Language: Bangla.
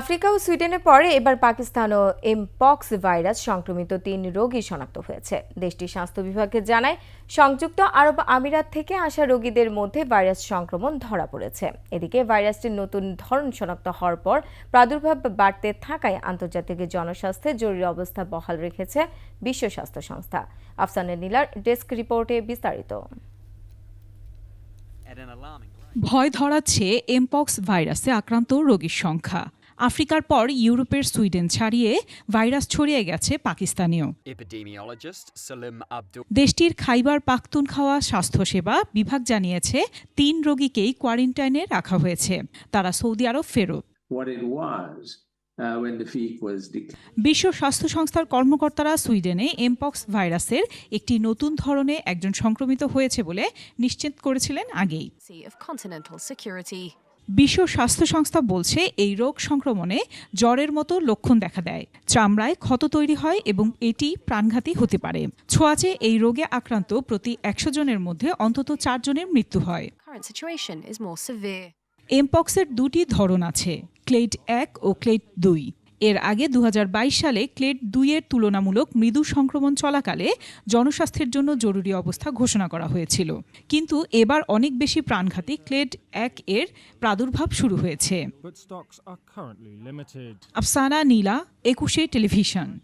আফ্রিকা ও সুইডেনের পরে এবার পাকিস্তানও এমপক্স ভাইরাস সংক্রমিত তিন রোগী শনাক্ত হয়েছে। দেশটির স্বাস্থ্য বিভাগে জানায়, সংযুক্ত আরব আমিরাত থেকে আসা রোগীদের মধ্যে ভাইরাস সংক্রমণ ধরা পড়েছে। এদিকে ভাইরাসটির নতুন ধরন শনাক্ত হওয়ার পর প্রাদুর্ভাব বাড়তে থাকায় আন্তর্জাতিক জনস্বাস্থ্যে জরুরি অবস্থা বহাল রেখেছে বিশ্ব স্বাস্থ্য সংস্থা। আফসানের নীলার ডেস্ক রিপোর্টে বিস্তারিত. ভয় ধরাচ্ছে এমপক্স ভাইরাসে আক্রান্ত রোগীর সংখ্যা। আফ্রিকার পর ইউরোপের সুইডেন ছাড়িয়ে ভাইরাস ছড়িয়ে গেছে পাকিস্তানেও Abdul দেশটির খাইবার পাখতুনখাওয়া স্বাস্থ্যসেবা বিভাগ জানিয়েছে তিন রোগীকেই কোয়ারেন্টাইনে রাখা হয়েছে তারা সৌদি আরব ফেরত uh. বিশ্ব স্বাস্থ্য সংস্থার কর্মকর্তারা সুইডেনে এমপক্স ভাইরাসের একটি নতুন ধরনে একজন সংক্রমিত হয়েছে বলে নিশ্চিত করেছিলেন আগেই. বিশ্ব স্বাস্থ্য সংস্থা বলছে এই রোগ সংক্রমণে জ্বরের মতো লক্ষণ দেখা দেয়। চামড়ায় ক্ষত তৈরি হয় এবং এটি প্রাণঘাতী হতে পারে। ছোঁয়াচে এই রোগে আক্রান্ত প্রতি একশো জনের মধ্যে অন্তত চারজনের মৃত্যু হয়. এমপক্সের দুটি ধরন আছে ক্লেড এক ও ক্লেড দুই। এর আগে দু হাজার বাইশ সালে ক্লেড দুইয়ের তুলনামূলক মৃদু সংক্রমণ চলাকালে জনস্বাস্থ্যের জন্য জরুরি অবস্থা ঘোষণা করা হয়েছিল। কিন্তু এবার অনেক বেশি প্রাণঘাতী ক্লেড এক এর প্রাদুর্ভাব শুরু হয়েছে. আফসানা নীলা একুশে টেলিভিশন।